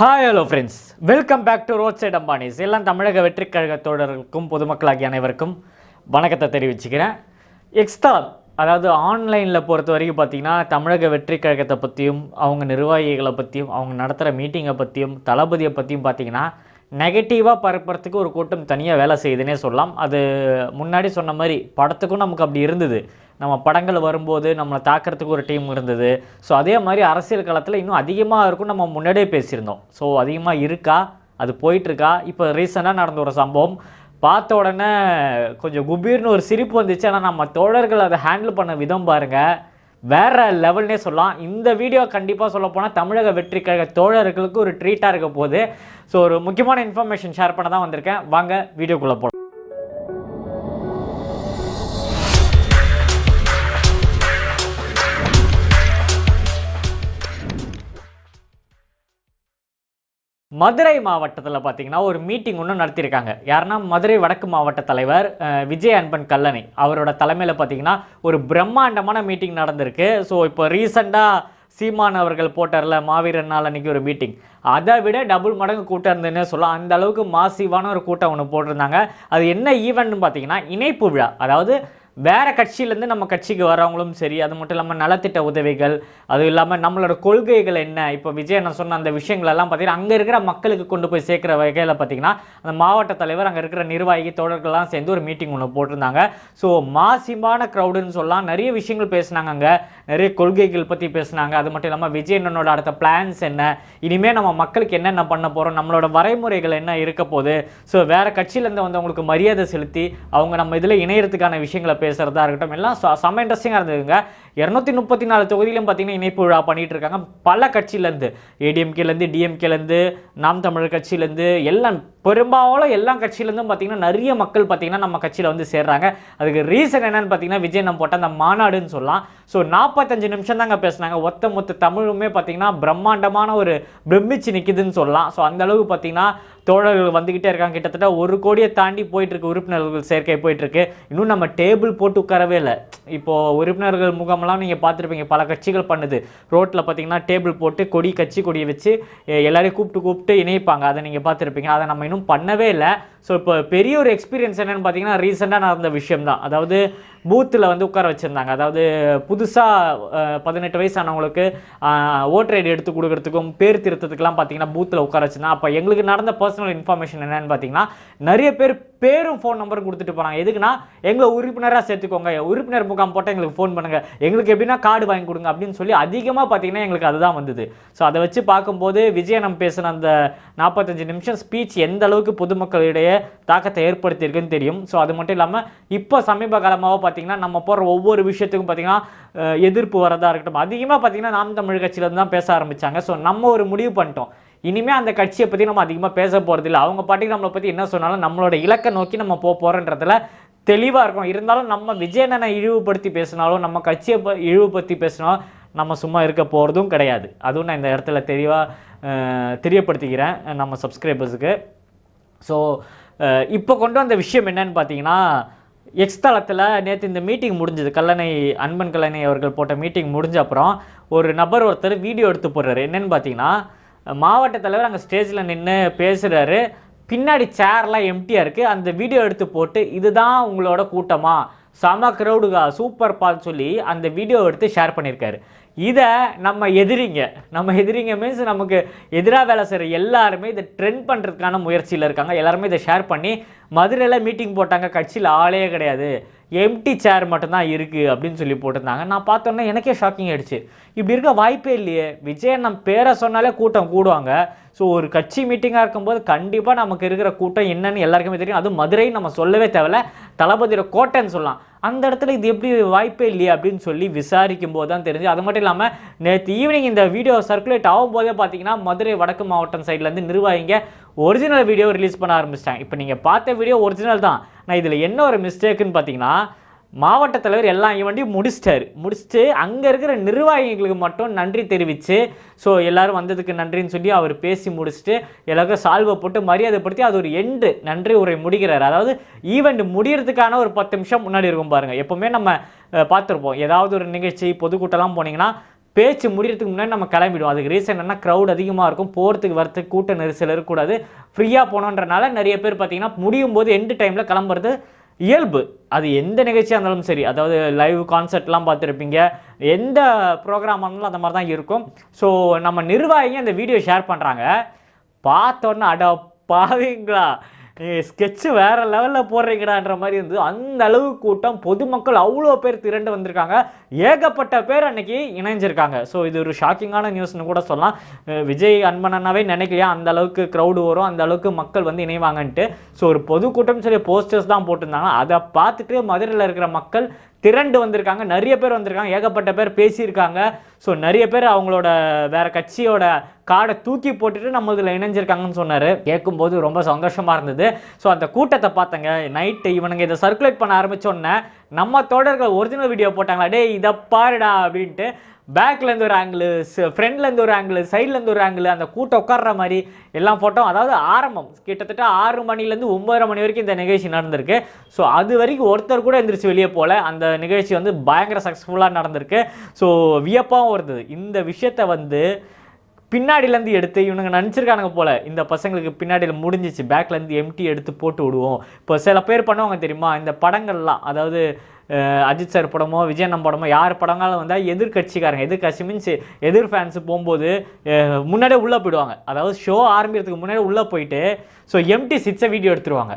Hi hello friends welcome back to road side Ambanis எல்லாம் தமிழக வெற்றிக் கழக தோழர்களுக்கும் பொதுமக்களாகிய அனைவருக்கும் வணக்கத்தை தெரிவிச்சுக்கிறேன். எக்ஸ்தலம் அதாவது ஆன்லைனில் பொறுத்த வரைக்கும் பார்த்தீங்கன்னா தமிழக வெற்றிக் கழகத்தை பற்றியும் அவங்க நிர்வாகிகளை பற்றியும் அவங்க நடத்துகிற மீட்டிங்கை பற்றியும் தளபதியை பற்றியும் பார்த்தீங்கன்னா நெகட்டிவாக பரப்புறதுக்கு ஒரு கூட்டம் தனியாக வேலை செய்யுதுன்னே சொல்லலாம். அது முன்னாடி சொன்ன மாதிரி படத்துக்கும் நமக்கு அப்படி இருந்தது. நம்ம படங்கள் வரும்போது நம்மளை தாக்கிறதுக்கு ஒரு டீம் இருந்தது. ஸோ அதே மாதிரி அரசியல் காலத்தில் இன்னும் அதிகமாக இருக்கும் நம்ம முன்னாடியே பேசியிருந்தோம். ஸோ அதிகமாக இருக்கா? அது போயிட்டுருக்கா? இப்போ ரீசெண்டாக நடந்த ஒரு சம்பவம். பார்த்த உடனே கொஞ்சம் குபீர்னு ஒரு சிரிப்பு வந்துச்சு. ஆனால் நம்ம தோழர்கள் அதை ஹேண்டில் பண்ண விதம் பாருங்கள் வேறு லெவல்னே சொல்லலாம். இந்த வீடியோ கண்டிப்பாக சொல்ல போனால் தமிழக வெற்றி கழக தோழர்களுக்கு ஒரு ட்ரீட்டாக இருக்க போகுது. ஸோ ஒரு முக்கியமான இன்ஃபர்மேஷன் ஷேர் பண்ண தான் வந்திருக்கேன். வாங்க வீடியோக்குள்ளே போகலாம் மதுரை மாவட்டத்தில் பார்த்தீங்கன்னா ஒரு மீட்டிங் ஒன்று நடத்தியிருக்காங்க. யாருன்னா மதுரை வடக்கு மாவட்ட தலைவர் விஜய் அன்பன் கல்லணை. அவரோட தலைமையில் பார்த்தீங்கன்னா ஒரு பிரம்மாண்டமான மீட்டிங் நடந்திருக்கு. ஸோ இப்போ ரீசெண்டாக சீமான் அவர்கள் போட்டார்ல மாவீரன் நாள் அன்றைக்கி ஒரு மீட்டிங் அதை விட டபுள் மடங்கு கூட்டம் இருந்ததுன்னே சொல்லலாம். அந்த அளவுக்கு மாசிவான ஒரு கூட்டம் ஒன்று போட்டிருந்தாங்க. அது என்ன ஈவெண்ட்னு பார்த்தீங்கன்னா இணைப்பு விழா. அதாவது வேறு கட்சியிலேருந்து நம்ம கட்சிக்கு வரவங்களும் சரி அது மட்டும் இல்லாமல் நலத்திட்ட உதவிகள் அதுவும் இல்லாமல் நம்மளோட கொள்கைகள் என்ன? இப்போ விஜய் நான் சொன்ன அந்த விஷயங்களெல்லாம் பார்த்திங்கன்னா பார்த்தீங்கன்னா அங்கே இருக்கிற மக்களுக்கு கொண்டு போய் சேர்க்குற வகையில் பார்த்தீங்கன்னா அந்த மாவட்ட தலைவர் அங்கே இருக்கிற நிர்வாகி தோழர்கள்லாம் சேர்ந்து ஒரு மீட்டிங் ஒன்று போட்டிருந்தாங்க. ஸோ மாசிமான க்ரௌடுன்னு சொல்லலாம். நிறைய விஷயங்கள் பேசுனாங்க அங்கே. நிறைய கொள்கைகள் பற்றி பேசுனாங்க. அது மட்டும் இல்லாமல் விஜய் அண்ணனோட அடுத்த பிளான்ஸ் என்ன? இனிமேல் நம்ம மக்களுக்கு என்னென்ன பண்ண போகிறோம் நம்மளோட வரைமுறைகள் என்ன இருக்க போகுது? ஸோ வேறு கட்சியிலேருந்து வந்தவங்களுக்கு மரியாதை செலுத்தி அவங்க நம்ம இதில் இணையறதுக்கான விஷயங்களை பேசுகிறதா இருக்கட்டும். எல்லாம் செம்ம இன்ட்ரெஸ்டிங்காக இருந்ததுங்க. இரநூத்தி முப்பத்தி நாலு தொகுதியிலும் பார்த்தீங்கன்னா இணைப்பு விழா பண்ணிகிட்டு இருக்காங்க பல கட்சியிலேருந்து ஏடிஎம்கேலேருந்து டிஎம்கேலேருந்து நாம் தமிழர் கட்சியிலேருந்து எல்லாம் பெரும்பாலும் எல்லா கட்சியிலேருந்தும் பார்த்தீங்கன்னா நிறைய மக்கள் பார்த்தீங்கன்னா நம்ம கட்சியில் வந்து சேர்றாங்க. அதுக்கு ரீசன் என்னன்னு பார்த்தீங்கன்னா விஜய் நம்ம போட்ட அந்த மாநாடுன்னு சொல்லலாம். ஸோ நாற்பத்தஞ்சு நிமிஷம் தாங்க பேசுனாங்க. ஒத்த மொத்த தமிழுமே பார்த்தீங்கன்னா பிரம்மாண்டமான ஒரு பிரமிச்சு நிற்குதுன்னு சொல்லலாம். ஸோ அந்த அளவுக்கு பார்த்தீங்கன்னா தோழர்கள் வந்துக்கிட்டே இருக்காங்க. கிட்டத்தட்ட ஒரு கோடியை தாண்டி போயிட்டுருக்கு உறுப்பினர்கள் சேர்க்கை போயிட்டுருக்கு. இன்னும் நம்ம டேபிள் போட்டு உட்காரவே இல்லை. இப்போது உறுப்பினர்கள் முகமெல்லாம் நீங்கள் பார்த்துருப்பீங்க. பல கட்சிகள் பண்ணுது. ரோட்டில் பார்த்தீங்கன்னா டேபிள் போட்டு கொடி கட்சி கொடியை வச்சு எல்லோரையும் எல்லாரையும் கூப்பிட்டு கூப்பிட்டு இணைப்பாங்க. அதை நீங்கள் பார்த்துருப்பீங்க. அதை நம்ம இன்னும் பண்ணவே இல்லை. ஸோ இப்போ பெரிய ஒரு எக்ஸ்பீரியன்ஸ் என்னன்னு பார்த்தீங்கன்னா ரீசெண்டாக நடந்த விஷயம் தான் அதாவது பூத்தில் வந்து உட்கார வச்சுருந்தாங்க. அதாவது புதுசாக பதினெட்டு வயசானவங்களுக்கு ஓட்டர் ஐடி எடுத்து கொடுக்கறதுக்கும் பேர் திருத்தத்துக்குலாம் பார்த்தீங்கன்னா பூத்தில் உட்கார வச்சுருந்தாங்க. அப்போ எங்களுக்கு நடந்த பர்சனல் இன்ஃபர்மேஷன் என்னென்னு பார்த்தீங்கன்னா நிறைய பேர் பேரும் ஃபோன் நம்பரும் கொடுத்துட்டு போகிறாங்க எதுக்குன்னா எங்களை உறுப்பினராக சேர்த்துக்கோங்க. உறுப்பினர் முகாம் போட்டால் எங்களுக்கு ஃபோன் பண்ணுங்கள் எங்களுக்கு எப்படின்னா கார்டு வாங்கி கொடுங்க அப்படின்னு சொல்லி அதிகமாக பார்த்தீங்கன்னா எங்களுக்கு அதுதான் வந்தது. ஸோ அதை வச்சு பார்க்கும்போது விஜயனம் பேசின அந்த நாற்பத்தஞ்சு நிமிஷம் ஸ்பீச் எந்த அளவுக்கு பொதுமக்களிடையே தாக்கத்தை ஏற்படுத்தியிருக்குன்னு தெரியும். ஸோ அது மட்டும் இல்லாமல் இப்போ சமீப காலமாக பார்த்தீங்கன்னா நம்ம போடுற ஒவ்வொரு விஷயத்துக்கும் பார்த்தீங்கன்னா எதிர்ப்பு வரதா இருக்கட்டும். அதிகமாக பார்த்தீங்கன்னா நாம் தமிழ் கட்சியிலேருந்து தான் பேச ஆரம்பித்தாங்க ஸோ நம்ம ஒரு முடிவு பண்ணிட்டோம். இனிமே அந்த கட்சியை பற்றி நம்ம அதிகமாக பேச போகிறதில்ல அவங்க பாட்டுக்கு நம்மளை பற்றி என்ன சொன்னாலும் நம்மளோட இலக்கை நோக்கி நம்ம போக போகிறோன்றதுல தெளிவாக இருக்கும் இருந்தாலும் நம்ம விஜயனனை இழிவுபடுத்தி பேசினாலும் நம்ம கட்சியை இழிவுபடுத்தி பேசினாலும் நம்ம சும்மா இருக்க போகிறதும் கிடையாது. அதுவும் நான் இந்த இடத்துல தெளிவாக தெரியப்படுத்திக்கிறேன். நம்ம சப்ஸ்கிரைபர்ஸுக்கு ஸோ இப்போ கொண்டு வந்த விஷயம் என்னன்னு பார்த்தீங்கன்னா எக்ஸ் தளத்தில் நேற்று இந்த மீட்டிங் முடிஞ்சது. கல்லணை அன்பன் கல்லணை அவர்கள் போட்ட மீட்டிங் முடிஞ்ச அப்புறம் ஒரு நபர் ஒருத்தர் வீடியோ எடுத்து போடுறாரு. என்னென்னு பார்த்தீங்கன்னா மாவட்ட தலைவர் அங்கே ஸ்டேஜில் நின்று பேசுகிறாரு பின்னாடி சேர்லாம் எம்டியாக இருக்குது அந்த வீடியோ எடுத்து போட்டு இதுதான் உங்களோட கூட்டமாக செம க்ரௌடுகா சூப்பர் பால் சொல்லி அந்த வீடியோ எடுத்து ஷேர் பண்ணியிருக்காரு. இதை நம்ம எதிரிங்க. நம்ம எதிரிங்க மீன்ஸ் நமக்கு எதிராக வேலை செய்கிற எல்லாருமே இதை ட்ரெண்ட் பண்ணுறதுக்கான முயற்சியில் இருக்காங்க. எல்லாருமே இதை ஷேர் பண்ணி மதுரையில் மீட்டிங் போட்டாங்க. கட்சியில் ஆளே கிடையாது. எம்டி சேர் மட்டும்தான் இருக்குது அப்படின்னு சொல்லி போட்டிருந்தாங்க. நான் பார்த்தோன்னே எனக்கே ஷாக்கிங் ஆயிடுச்சு. இப்படி இருக்க வாய்ப்பே இல்லையே. விஜய் நம்ம பேரை சொன்னாலே கூட்டம் கூடுவாங்க. ஸோ ஒரு கட்சி மீட்டிங்காக இருக்கும்போது கண்டிப்பாக நமக்கு இருக்கிற கூட்டம் என்னன்னு எல்லாருக்குமே தெரியும். அதுவும் மதுரை நம்ம சொல்லவே தேவையில்ல. தளபதியோட கோட்டைன்னு சொல்லலாம். அந்த இடத்துல இது எப்படி வாய்ப்பே இல்லையே அப்படின்னு சொல்லி விசாரிக்கும் போது தான் தெரிஞ்சு அது மட்டும் இல்லாமல் நேற்று ஈவினிங் இந்த வீடியோ சர்க்குலேட் ஆகும் போதே பார்த்தீங்கன்னா மதுரை வடக்கு மாவட்டம் சைட்லேருந்து நிர்வாகிங்க ஒரிஜினல் வீடியோ ரிலீஸ் பண்ண ஆரம்பிச்சிட்டாங்க. இப்போ நீங்கள் பார்த்த வீடியோ ஒரிஜினல் தான். நான் இதில் என்ன ஒரு மிஸ்டேக்குன்னு பார்த்தீங்கன்னா மாவட்ட தலைவர் எல்லா ஈவெண்ட்டையும் முடிச்சிட்டாரு. முடிச்சுட்டு அங்கே இருக்கிற நிர்வாகிகளுக்கு மட்டும் நன்றி தெரிவித்து ஸோ எல்லோரும் வந்ததுக்கு நன்றின்னு சொல்லி அவர் பேசி முடிச்சுட்டு எல்லாருக்கும் சால்வை போட்டு மரியாதைப்படுத்தி அது ஒரு எண்டு நன்றி உரை முடிக்கிறார். அதாவது ஈவெண்ட் முடிகிறதுக்கான ஒரு பத்து நிமிஷம் முன்னாடி இருக்கும் பாருங்கள் எப்போவுமே நம்ம பார்த்துருப்போம். ஏதாவது ஒரு நிகழ்ச்சி பொதுக்கூட்டம்லாம் போனீங்கன்னா பேச்சு முடியறதுக்கு முன்னாடி நம்ம கிளம்பிடுவோம். அதுக்கு ரீசன் என்ன க்ரௌட் அதிகமாக இருக்கும். போகிறதுக்கு வரத்துக்கு கூட்ட நெரிசல் இருக்கக்கூடாது. ஃப்ரீயாக போகணுன்றனால நிறைய பேர் பார்த்தீங்கன்னா முடியும் போது எண்டு டைமில் கிளம்புறது இயல்பு. அது எந்த நிகழ்ச்சியாக இருந்தாலும் சரி அதாவது லைவ் கான்சர்ட்லாம் பார்த்துருப்பீங்க எந்த ப்ரோக்ராம் இருந்தாலும் அந்த மாதிரி தான் இருக்கும். ஸோ நம்ம நிர்வாகிங்க அந்த வீடியோ ஷேர் பண்ணுறாங்க பார்த்தோன்னே அட பாவீங்களா? ஸ்கெட்சு வேறு லெவலில் போடுறீங்கடான்ற மாதிரி இருந்தது அந்த அளவு கூட்டம் பொதுமக்கள் அவ்வளோ பேர் திரண்டு வந்திருக்காங்க. ஏகப்பட்ட பேர் அன்னைக்கு இணைஞ்சிருக்காங்க. ஸோ இது ஒரு ஷாக்கிங்கான நியூஸ்னு கூட சொல்லலாம். விஜய் அன்பனாவே நினைக்கலையா? அந்த அளவுக்கு க்ரௌடு வரும். அந்த அளவுக்கு மக்கள் வந்து இணைவாங்கன்ட்டு. ஸோ ஒரு பொதுக்கூட்டம் சரி போஸ்டர்ஸ் தான் போட்டிருந்தாங்க. அதை பார்த்துட்டு மதுரையில் இருக்கிற மக்கள் திரண்டு வந்திருக்காங்க. நிறைய பேர் வந்திருக்காங்க. ஏகப்பட்ட பேர் பேசியிருக்காங்க. ஸோ நிறைய பேர் அவங்களோட வேற கட்சியோட கார்டை தூக்கி போட்டுட்டு நம்ம இதில் இணைஞ்சிருக்காங்கன்னு சொன்னார். கேட்கும்போது ரொம்ப சந்தோஷமாக இருந்தது. ஸோ அந்த கூட்டத்தை பார்த்தங்க. நைட்டு இவனுங்க இதை சர்க்குலேட் பண்ண ஆரம்பித்தோன்னே நம்ம தோடர்கள் ஒரிஜினல் வீடியோ போட்டாங்களா? டே இதை பாருடா அப்படின்ட்டு பேக்லேருந்து ஒரு ஆங்கிள் ஃப்ரண்ட்லேருந்து ஒரு ஆங்கிள் சைட்லேருந்து ஒரு ஆங்கிள் அந்த கூட்டம் உட்கார்ற மாதிரி எல்லாம் ஃபோட்டோ அதாவது ஆரம்பம். கிட்டத்தட்ட ஆறு மணிலேருந்து ஒம்பதரை மணி வரைக்கும் இந்த நிகழ்ச்சி நடந்திருக்கு. ஸோ அது வரைக்கும் ஒருத்தர் கூட எந்திரிச்சு வெளியே போகல அந்த நிகழ்ச்சி வந்து பயங்கர சக்ஸஸ்ஃபுல்லாக நடந்திருக்கு. ஸோ வியப்பாகவும் இருந்தது. இந்த விஷயத்தை வந்து பின்னாடிலேருந்து எடுத்து இவனுங்க நினச்சிருக்கானுங்க போல. இந்த பசங்களுக்கு பின்னாடியில் முடிஞ்சிச்சு. பேக்லேருந்து எம்டி எடுத்து போட்டு விடுவோம். இப்போ சில பேர் பண்ணுவாங்க தெரியுமா? இந்த படங்கள்லாம் அதாவது அஜித் சார் படமோ விஜயண்ணம் படமோ யார் படங்களும் வந்தால் எதிர்கட்சிக்காரங்க எதிர்கட்சி மீன்ஸ் எதிர் ஃபேன்ஸு போகும்போது முன்னாடியே உள்ளே போயிடுவாங்க. அதாவது ஷோ ஆரம்பிக்கிறதுக்கு முன்னாடியே உள்ளே போயிட்டு ஸோ எம்டி சிக்ஸை வீடியோ எடுத்துருவாங்க.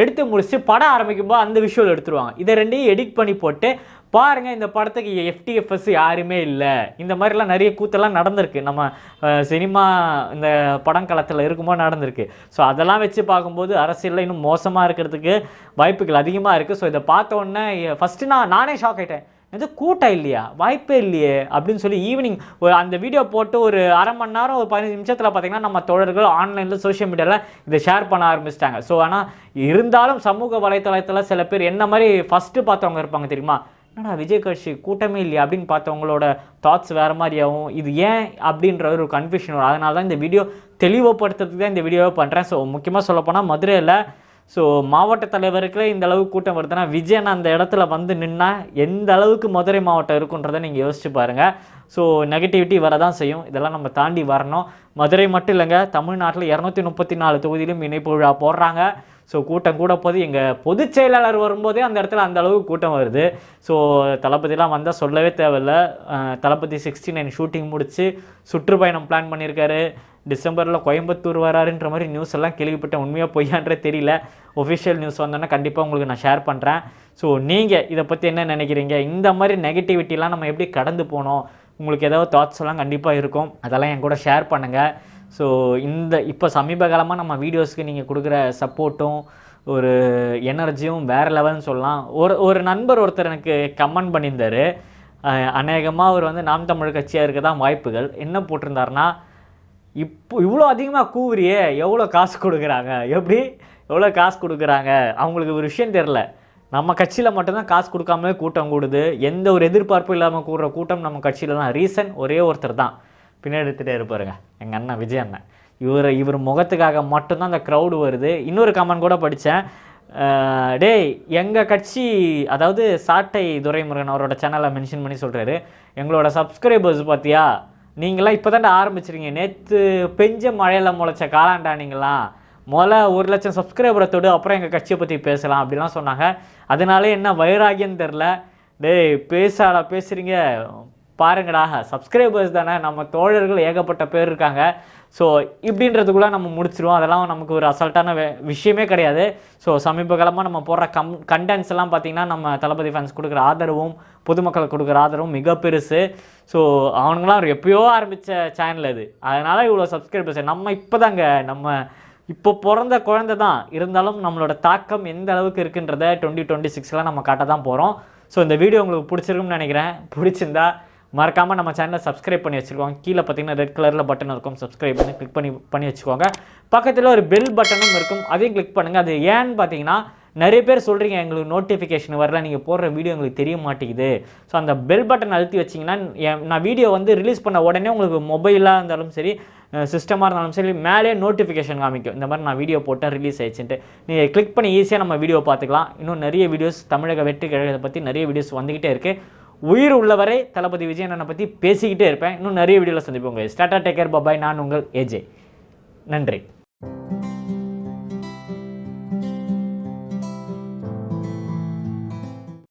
எடுத்து முடிச்சு படம் ஆரம்பிக்கும்போது அந்த விஷுவல் எடுத்துருவாங்க. இதை ரெண்டையும் எடிட் பண்ணி போட்டு பாருங்கள் இந்த படத்துக்கு எஃப்டிஎஃப்எஸ் யாருமே இல்லை. இந்த மாதிரிலாம் நிறைய கூத்தெல்லாம் நடந்திருக்கு. நம்ம சினிமா இந்த படங்களத்தில் இருக்கும்போது நடந்திருக்கு. ஸோ அதெல்லாம் வச்சு பார்க்கும்போது அரசியலில் இன்னும் மோசமாக இருக்கிறதுக்கு வாய்ப்புகள் அதிகமாக இருக்குது ஸோ இதை பார்த்த உடனே ஃபஸ்ட்டு நான் நானே ஷாக் ஆகிட்டேன் இது கூட்டம் இல்லையா? வாய்ப்பே இல்லையே அப்படின்னு சொல்லி ஈவினிங் ஒரு அந்த வீடியோ போட்டு ஒரு அரை மணி நேரம் ஒரு பதினஞ்சு நிமிஷத்தில் பார்த்தீங்கன்னா நம்ம தோழர்கள் ஆன்லைனில் சோஷியல் மீடியாவில் இதை ஷேர் பண்ண ஆரம்பிச்சிட்டாங்க. ஸோ ஆனால் இருந்தாலும் சமூக வலைத்தளத்தில் சில பேர் என்ன மாதிரி ஃபஸ்ட்டு பார்த்தவங்க இருப்பாங்க தெரியுமா? என்னடா விஜய் கட்சி கூட்டமே இல்லையா அப்படின்னு பார்த்தவங்களோட தாட்ஸ் வேறு மாதிரியாகவும் இது ஏன் அப்படின்ற ஒரு கன்ஃபியூஷன் வரும். அதனால தான் இந்த வீடியோ தெளிவுபடுத்துறதுக்கு தான் இந்த வீடியோவை பண்ணுறேன் ஸோ முக்கியமாக சொல்லப்போனால் மதுரையில் ஸோ மாவட்ட தலைவருக்கு இந்த அளவுக்கு கூட்டம் வருதுன்னா விஜயன் அந்த இடத்துல வந்து நின்னா எந்த அளவுக்கு மதுரை மாவட்டம் இருக்குன்றதை நீங்கள் யோசிச்சு பாருங்கள் ஸோ நெகட்டிவிட்டி வரதான் செய்யும். இதெல்லாம் நம்ம தாண்டி வரணும். மதுரை மட்டும் இல்லைங்க தமிழ்நாட்டில் இரநூத்தி முப்பத்தி நாலு தொகுதியிலும் இணைப்பு விழா போடுறாங்க. ஸோ கூட்டம் கூட போது எங்கள் பொதுச் செயலாளர் வரும்போதே அந்த இடத்துல அந்த அளவுக்கு கூட்டம் வருது. ஸோ தளபதிலாம் வந்தால் சொல்லவே தேவையில்ல. தளபதி சிக்ஸ்டி நைன் ஷூட்டிங் முடித்து சுற்றுப்பயணம் பிளான் பண்ணியிருக்காரு. டிசம்பரில் கோயம்புத்தூர் வராருன்ற மாதிரி நியூஸ் எல்லாம் கேள்விப்பட்டேன். உண்மையாக பொய்யான்றே தெரியல. ஒஃபிஷியல் நியூஸ் வந்தோன்னா கண்டிப்பாக உங்களுக்கு நான் ஷேர் பண்ணுறேன் ஸோ நீங்கள் இதை பற்றி என்ன நினைக்கிறீங்க? இந்த மாதிரி நெகட்டிவிட்டிலாம் நம்ம எப்படி கடந்து போனோம்? உங்களுக்கு ஏதாவது தாட்ஸ் எல்லாம் கண்டிப்பாக இருக்கும். அதெல்லாம் என் கூட ஷேர் பண்ணுங்கள் ஸோ இந்த இப்போ சமீப காலமாக நம்ம வீடியோஸ்க்கு நீங்கள் கொடுக்குற சப்போர்ட்டும் ஒரு எனர்ஜியும் வேறு லெவல்னு சொல்லலாம். ஒரு ஒரு நண்பர் ஒருத்தர் எனக்கு கமெண்ட் பண்ணியிருந்தார். அநேகமாக அவர் வந்து நாம் தமிழ் கட்சியாக இருக்க தான் வாய்ப்புகள். என்ன போட்டிருந்தாருன்னா இப்போ இவ்வளோ அதிகமாக கூவுறியே எவ்வளோ காசு கொடுக்குறாங்க? எப்படி? எவ்வளோ காசு கொடுக்குறாங்க? அவங்களுக்கு ஒரு விஷயம் தெரில நம்ம கட்சியில் மட்டும்தான் காசு கொடுக்காமலே கூட்டம் கூடுது. எந்த ஒரு எதிர்பார்ப்பும் இல்லாமல் கூடுற கூட்டம் நம்ம கட்சியில் தான் ரீசன் ஒரே ஒருத்தர் தான் பின்னாடி எடுத்துகிட்டே இருப்பாருங்க எங்கள் அண்ணன் விஜய் அண்ணன். இவர் இவர் முகத்துக்காக மட்டும்தான் அந்த க்ரௌடு வருது. இன்னொரு கமெண்ட் கூட படித்தேன் டேய் எங்கள் கட்சி அதாவது சாட்டை துரைமுருகன் அவரோட சேனலை மென்ஷன் பண்ணி சொல்கிறாரு எங்களோட சப்ஸ்கிரைபர்ஸ் பார்த்தியா நீங்களாம் இப்போ தான் ஆரம்பிச்சிருங்க நேற்று பெஞ்ச மழையில் முளைச்ச காலாண்டா நீங்களாம் முதல்ல ஒரு லட்சம் சப்ஸ்கிரைபரை தொடு அப்புறம் எங்கள் கட்சியை பற்றி பேசலாம் அப்படிலாம் சொன்னாங்க. அதனால என்ன வைராகியம் தெரில டேய் பேசாடா பேசுகிறீங்க பாருங்கடா சப்ஸ்கிரைபர்ஸ் தானே நம்ம தோழர்கள் ஏகப்பட்ட பேர் இருக்காங்க. ஸோ இப்படின்றதுக்குள்ளே நம்ம முடிச்சிருவோம். அதெல்லாம் நமக்கு ஒரு அசால்ட்டான விஷயமே கிடையாது. ஸோ சமீப காலமாக நம்ம போடுற கம் கண்டென்ட்ஸ் எல்லாம் பார்த்தீங்கன்னா நம்ம தளபதி ஃபேன்ஸ் கொடுக்குற ஆதரவும் பொதுமக்கள் கொடுக்குற ஆதரவும் மிக பெருசு. ஸோ அவனுங்களாம் எப்பயோ ஆரம்பித்த சேனல் அது. அதனால் இவ்வளோ சப்ஸ்கிரைபர்ஸ் நம்ம இப்போ தாங்க நம்ம இப்போ பிறந்த குழந்தை தான். இருந்தாலும் நம்மளோட தாக்கம் எந்த அளவுக்கு இருக்குன்றத டுவெண்ட்டி டுவெண்ட்டி சிக்ஸில் நம்ம காட்ட தான் போகிறோம் ஸோ இந்த வீடியோ உங்களுக்கு பிடிச்சிருக்கும்னு நினைக்கிறேன். பிடிச்சிருந்தா மறக்காமல் நம்ம சேனலை சப்ஸ்கிரைப் பண்ணி வச்சுருக்கோங்க கீழே பார்த்தீங்கன்னா ரெட் கலரில் பட்டன் இருக்கும். சப்ஸ்கிரைப் பண்ணி கிளிக் பண்ணி பண்ணி வச்சுக்கோங்க. பக்கத்தில் ஒரு பெல் பட்டனும் இருக்கும். அதையும் கிளிக் பண்ணுங்கள் அது ஏன்னு பார்த்தீங்கன்னா நிறைய பேர் சொல்கிறீங்க எங்களுக்கு நோட்டிஃபிகேஷன் வரல நீங்கள் போடுற வீடியோ எங்களுக்கு தெரிய மாட்டேங்குது. ஸோ அந்த பெல் பட்டன் அழுத்தி வச்சிங்கன்னா என் நான் வீடியோ வந்து ரிலீஸ் பண்ண உடனே உங்களுக்கு மொபைலாக இருந்தாலும் சரி சிஸ்டமாக இருந்தாலும் சரி மேலே நோட்டிஃபிகேஷன் காமிக்கும். இந்த மாதிரி நான் வீடியோ போட்டேன் ரிலீஸ் ஆயிடுச்சுன்ட்டு. நீங்கள் கிளிக் பண்ணி ஈஸியாக நம்ம வீடியோ பார்த்துக்கலாம். இன்னும் நிறைய வீடியோஸ் தமிழக வெற்றி கழகத்தை பற்றி நிறைய வீடியோஸ் வந்துக்கிட்டே இருக்குது உயிர் உள்ளவரை தளபதி விஜயண்ணனை பற்றி பேசிக்கிட்டே இருப்பேன். இன்னும் நிறைய வீடியோவில் சந்திப்போங்க ஸ்டாட்டா டேக்கர் பபாய் நான் உங்கள் ஏஜே நன்றி.